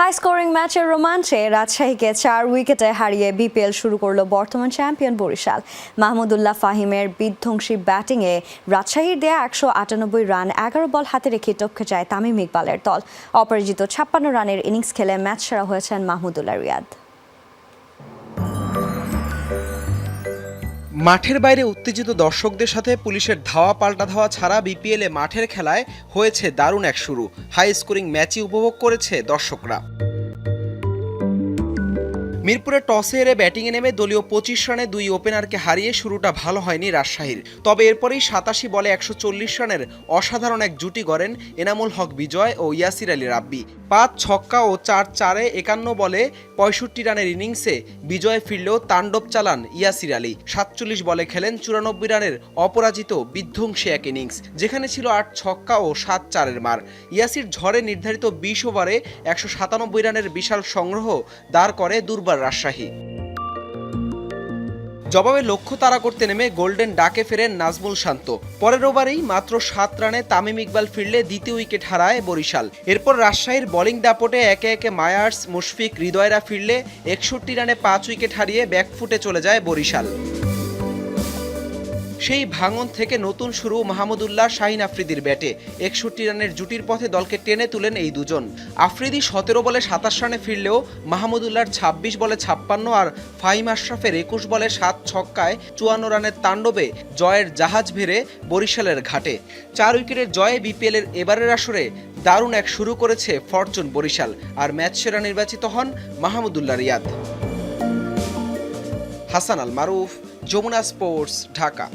High scoring ম্যাচের রোমাঞ্চে রাজশাহীকে চার উইকেটে হারিয়ে বিপিএল শুরু করল বর্তমান চ্যাম্পিয়ন বরিশাল। মাহমুদুল্লাহ ফাহিমের বিধ্বংসী ব্যাটিংয়ে রাজশাহীর দেয়া একশো আটানব্বই রান, এগারো বল হাতে রেখে টপকে যায় তামিম ইকবালের দল। অপরাজিত ছাপ্পান্ন রানের ইনিংস খেলে ম্যাচ সেরা হয়েছেন মাহমুদুল্লাহ রিয়াদ। মাঠের বাইরে উত্তেজিত দর্শকদের সাথে পুলিশের ধাওয়া পাল্টা ধাওয়া ছাড়া বিপিএলে মাঠের খেলায় হয়েছে দারুণ এক শুরু। হাই স্কোরিং ম্যাচই উপভোগ করেছে দর্শকরা। মিরপুরে টসে হেরে ব্যাটিংয়ে নেমে দলীয় পঁচিশ রানে দুই ওপেনারকে হারিয়ে শুরুটা ভালো হয়নি রাজশাহীর। তবে এরপরেই সাতাশি বলে একশো চল্লিশ রানের অসাধারণ এক জুটি গড়েন এনামুল হক বিজয় ও ইয়াসির আলী রাব্বি। পাঁচ, ছক্কা ও চার চারে একান্ন বলে পঁয়ষট্টি রানের ইনিংসে বিজয় ফিরলেও তাণ্ডব চালান ইয়াসির আলী। সাতচল্লিশ বলে খেলেন চুরানব্বই রানের অপরাজিত বিধ্বংসী এক ইনিংস, যেখানে ছিল আট ছক্কা ও সাত চারের মার। ইয়াসির ঝড়ে নির্ধারিত বিশ ওভারে একশো সাতানব্বই রানের বিশাল সংগ্রহ দাঁড় করে দুর্বার রাজশাহী। জবাবে লক্ষ্য তারা করতে নেমে গোল্ডেন ডাকে ফেরেন নাজমুল শান্ত। পরের ওভারেই মাত্র সাত রানে তামিম ইকবাল ফিরলে দ্বিতীয় উইকেট হারায় বরিশাল। এরপর রাজশাহীর বোলিং দাপটে একে একে মায়ার্স, মুশফিক, হৃদয়রা ফিরলে একষট্টি রানে পাঁচ উইকেট হারিয়ে ব্যাকফুটে চলে যায় বরিশাল। সেই ভাঙন থেকে নতুন শুরু মাহমুদুল্লাহ শাহিন আফ্রিদির ব্যাটে। একষট্টি রানের জুটির পথে দলকে টেনে তুলেন এই দুজন। আফ্রিদি সতেরো বলে সাতাশ রানে ফিরলেও মাহমুদুল্লাহর ছাব্বিশ বলে ছাপ্পান্ন আর ফাহিম আশরাফের একুশ বলে সাত ছক্কায় চুয়ান্ন রানের তাণ্ডবে জয়ের জাহাজ ভেড়ে বরিশালের ঘাটে। চার উইকেটের জয়ে বিপিএলের এবারের আসরে দারুণ এক শুরু করেছে ফরচুন বরিশাল, আর ম্যাচ সেরা নির্বাচিত হন মাহমুদুল্লাহ রিয়াদ। হাসান আল মারুফ যমুনা স্পোর্টস ঢাকা।